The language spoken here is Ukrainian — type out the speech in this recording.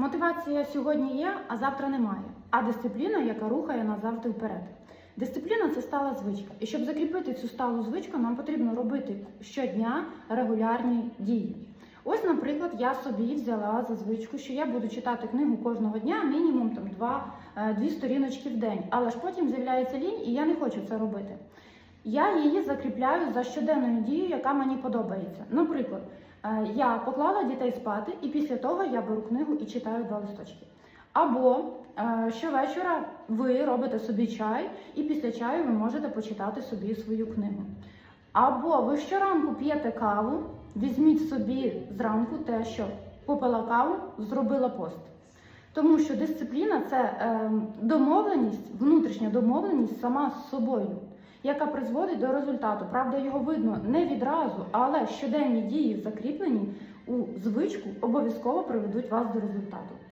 Мотивація сьогодні є, а завтра немає. А дисципліна, яка рухає нас завжди вперед. Дисципліна це стала звичка. І щоб закріпити цю сталу звичку, нам потрібно робити щодня регулярні дії. Ось, наприклад, я собі взяла за звичку, що я буду читати книгу кожного дня, мінімум там два, е, дві сторіночки в день. Але ж потім з'являється лінь, і я не хочу це робити. Я її закріпляю за щоденною дією, яка мені подобається. Наприклад, е, я поклала дітей спати, і після того я беру книгу і читаю два листочки. Або е, щовечора ви робите собі чай, і після чаю ви можете почитати собі свою книгу. Або ви щоранку п'єте каву, візьміть собі зранку те, що попила каву, зробила пост. Тому що дисципліна це е, домовленість, внутрішня домовленість сама з собою, яка призводить до результату. Правда, його видно не відразу, але щоденні дії, закріплені у звичку, обов'язково приведуть вас до результату.